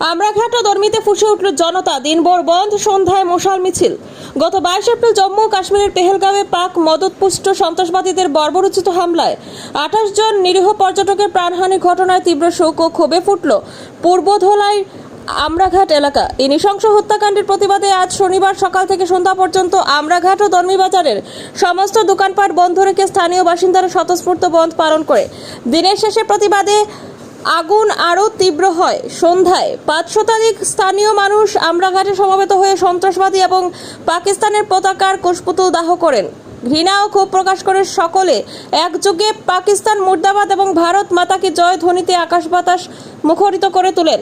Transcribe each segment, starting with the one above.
আমরাঘাট ও দর্মিতে ফুসে উঠল জনতা। দিনভর বন্ধ, সন্ধ্যায় মশাল মিছিল। গত বাইশ এপ্রিল জম্মু ও কাশ্মীরের পেহেলগাঁওয়ে পাক মদতপুষ্ট সন্ত্রাসবাদীদের বর্বরোচিত হামলায় আঠাশ জন নিরীহ পর্যটকের প্রাণহানির ঘটনায় তীব্র শোক ও ক্ষোভে ফুটল পূর্বধলাই আমরাঘাট এলাকা। এই নৃশংস হত্যাকাণ্ডের প্রতিবাদে আজ শনিবার সকাল থেকে সন্ধ্যা পর্যন্ত আমরাঘাট ও দর্মি বাজারের সমস্ত দোকানপাট বন্ধ রেখে স্থানীয় বাসিন্দারা স্বতঃস্ফূর্ত বন্ধ পালন করে। দিনের শেষে প্রতিবাদে আগুন আরও তীব্র হয়। সন্ধ্যায় পাঁচ শতাধিক স্থানীয় মানুষ আমরাঘাটে সমবেত হয়ে সন্ত্রাসবাদী এবং পাকিস্তানের পতাকার কুশপুতুল দাহ করেন। ঘৃণা ও ক্ষোভ প্রকাশ করে সকলে একযোগে পাকিস্তান মুর্দাবাদ এবং ভারত মাতাকে জয় ধ্বনিতে আকাশ বাতাস মুখরিত করে তোলেন।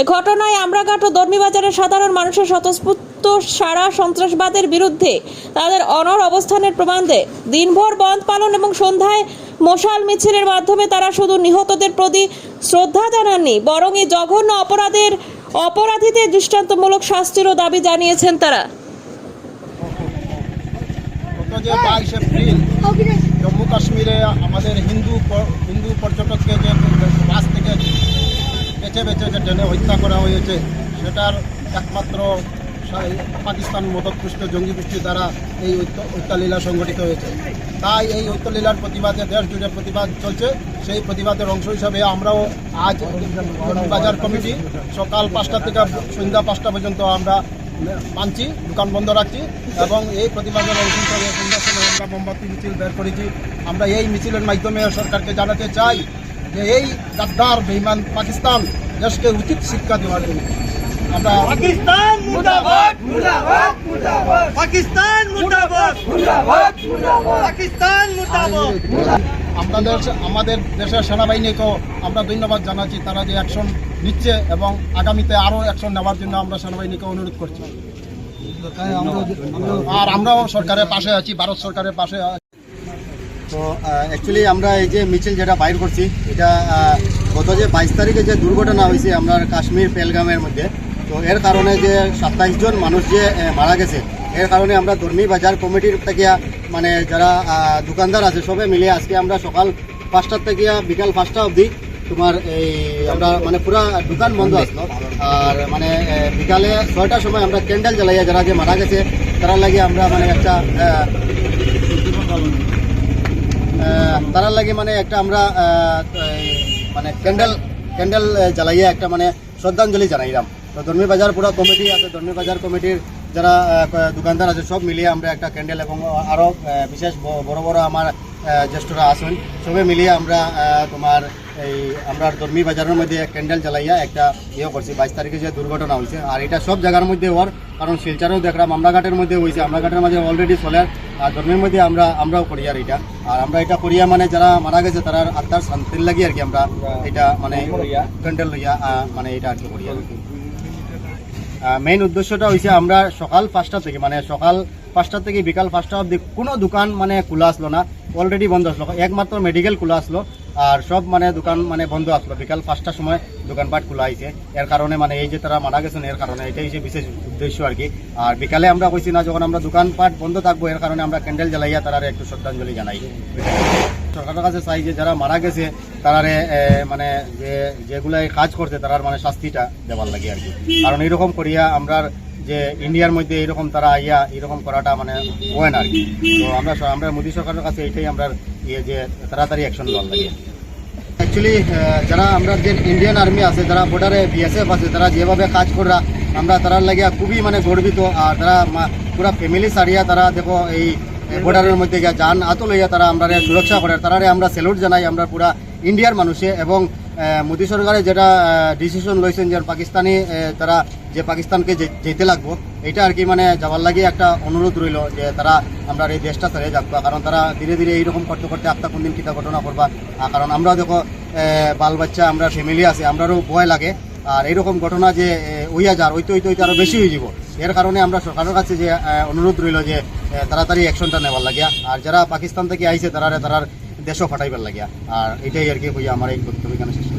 এ ঘটনায় আমরাঘাট ও দর্মিবাজারের সাধারণ মানুষের স্বতঃস্ফূর্ত সারা সন্ত্রাসবাদের বিরুদ্ধে তাদের অনর অবস্থানের প্রমাণ দেয়। দিনভর বন্ধ পালন এবং সন্ধ্যায় মশাল মিছিলের মাধ্যমে তারা শুধু নিহতদের প্রতি শ্রদ্ধা জানাননি, বরং এই জঘন্য অপরাধের অপরাধীদের দৃষ্টান্তমূলক শাস্তিরও দাবি জানিয়েছেন তারা। যে বাইশ এপ্রিল, জম্মু কাশ্মীরে আমাদের হিন্দু হিন্দু পর্যটককে যে বাস থেকে বেছে বেছে যে ট্রেনে হত্যা করা হয়েছে, সেটার একমাত্র পাকিস্তান মদতপুষ্ট জঙ্গি গোষ্ঠী দ্বারা এই হত্যালীলা সংগঠিত হয়েছে। তাই এই হত্যালীলার প্রতিবাদে দেশ জুড়ে প্রতিবাদ চলছে। সেই প্রতিবাদের অংশ হিসাবে আমরাও আজ বাজার কমিটি সকাল পাঁচটা থেকে সন্ধ্যা পাঁচটা পর্যন্ত আমরা মানছি, দোকান বন্ধ রাখছি এবং এই প্রতিবাদের অংশ হিসাবে সন্ধ্যার সময় আমরা মোমবাতি, মিছিল বের করেছি। আমরা এই মিছিলের মাধ্যমে সরকারকে জানাতে চাই যে এই গাদ্দার, বেইমান পাকিস্তান দেশকে উচিত শিক্ষা দেওয়ার জন্য। আমরা পাকিস্তান মুর্দাবাদ। মুর্দাবাদ মুর্দাবাদ। পাকিস্তান মুর্দাবাদ। মুর্দাবাদ মুর্দাবাদ। পাকিস্তান মুর্দাবাদ। আমাদের আমাদের দেশের সেনাবাহিনীকেও আমরা ধন্যবাদ জানাচ্ছি তারা যে অ্যাকশন নিচ্ছে এবং আগামীতে আরও অ্যাকশন নেওয়ার জন্য আমরা সেনাবাহিনীকে অনুরোধ করছি। আর আমরাও সরকারের পাশে আছি ভারত সরকারের পাশে আছি। তো অ্যাকচুয়ালি আমরা এই যে মিছিল যেটা বাইর করছি এটা গত যে বাইশ তারিখে যে দুর্ঘটনা হয়েছে আপনার কাশ্মীর পেলগামের মধ্যে তো এর কারণে যে সাতাইশ জন মানুষ যে মারা গেছে, এর কারণে আমরা ধর্মী বাজার কমিটির থেকে মানে যারা দোকানদার আছে, সবে মিলে আজকে আমরা সকাল পাঁচটার থেকে বিকাল পাঁচটা অবধি তোমার এই আমরা মানে পুরা দোকান বন্ধ আসলো। আর মানে বিকালে ছয়টার সময় আমরা ক্যান্ডেল জ্বালাইয়া যারা যে মারা গেছে তারা লাগে আমরা মানে একটা তারার লাগে মানে একটা আমরা মানে ক্যান্ডেল ক্যান্ডেল জ্বালাইয়া একটা মানে শ্রদ্ধাঞ্জলি জানাইলাম। তো ধর্মী বাজার, পুরো কমিটি আছে, ধর্মী বাজার কমিটির যারা দোকানদার আছে, সব মিলিয়ে আমরা একটা ক্যান্ডেল এবং আরও বিশেষ বড় বড় আমার জ্যেষ্ঠরা আসুন সবে মিলিয়ে আমরা তোমার এই আমরা ধর্মী বাজারের মধ্যে ক্যান্ডেল জ্বালাইয়া একটা ইয়ে করছি, বাইশ তারিখে যে দুর্ঘটনা হয়েছে। আর এটা সব জায়গার মধ্যে হওয়ার কারণ শিলচারেও দেখলাম, আমরাঘাটের মধ্যে হয়েছে, আমরাঘাটের মাঝে অলরেডি চলার আর ধর্মের মধ্যে আমরা, আমরাও করি আর এটা। আর আমরা এটা করিয়া মানে যারা মারা গেছে, তারা আত্মার শান্তির লাগি আর কি আমরা এটা মানে ক্যান্ডেল লইয়া মানে এটা আর কি করি আর মেইন উদ্দেশ্যটা হয়েছে আমরা সকাল পাঁচটা থেকে মানে সকাল পাঁচটা থেকে বিকাল পাঁচটা অবধি কোনো দোকান মানে খোলা আসলো না অলরেডি বন্ধ আসলো। একমাত্র মেডিকেল খোলা আসলো। আর সব মানে দোকান মানে বন্ধ আসলো বিকাল পাঁচটার সময় দোকানপাট খোলা হয়েছে এর কারণে মানে এই যে তারা মারা গেছেন, এর কারণে এটাই হচ্ছে বিশেষ উদ্দেশ্য আর কি। আর বিকালে আমরা কইছি না, যখন আমরা দোকানপাট বন্ধ থাকব, এর কারণে আমরা ক্যান্ডেল জ্বালাইয়া তারা একটু শ্রদ্ধাঞ্জলি জানাই। সরকারের কাছে চাই যে যারা মারা গেছে, তারারে মানে যে, যেগুলাই কাজ করছে, তারার মানে শাস্তিটা দেওয়ার লাগে আর কি। কারণ এইরকম করিয়া আমরা যে ইন্ডিয়ার মধ্যে এরকম তারা আইয়া এরকম করাটা মানে হয় না আর কি। তো আমরা আমরা মোদী সরকারের কাছে এটাই আমরা ইয়ে যে তাড়াতাড়ি অ্যাকশন নেওয়ার লাগে। অ্যাকচুয়ালি যারা আমরা যে ইন্ডিয়ান আর্মি আছে, যারা বর্ডারে বিএসএফ আছে, তারা যেভাবে কাজ করা আমরা তার লাগিয়া খুবই মানে গর্বিত। আর তারা পুরা ফ্যামিলি সারিয়া তারা দেখো এই বর্ডারের মধ্যে গিয়া যান আত লইয়া তারা আমরা সুরক্ষা করে, তারারে আমরা স্যালুট জানাই, আমরা পুরা ইন্ডিয়ার মানুষে। এবং মোদী সরকারে যেটা ডিসিশন লইছেন যে পাকিস্তানি তারা যে পাকিস্তানকে যেতে লাগবো এটা আর কি মানে যাবার লাগে একটা অনুরোধ রইল যে তারা আমরা এই দেশটা ছেড়ে যাব কারণ তারা ধীরে ধীরে এইরকম করতে করতে আত্মা কোনদিন কিতা ঘটনা করবা কারণ আমরা দেখো বাল বাচ্চা, আমরা ফ্যামিলি আছে, আমরারও ভয় লাগে, আর এইরকম ঘটনা যে হইয়া যার, হইতে হইতে হইতে আরও বেশি হয়ে যাব। এর কারণে আমরা সরকারের কাছে যে অনুরোধ রইল যে তাড়াতাড়ি অ্যাকশনটা নেওয়ার লাগিয়া, আর যারা পাকিস্তান থেকে আইছে তারা তারার দেশও ফাটাইবার লাগিয়া আর এটাই আর কি আমার এই বক্তব্য এখানে শেষ।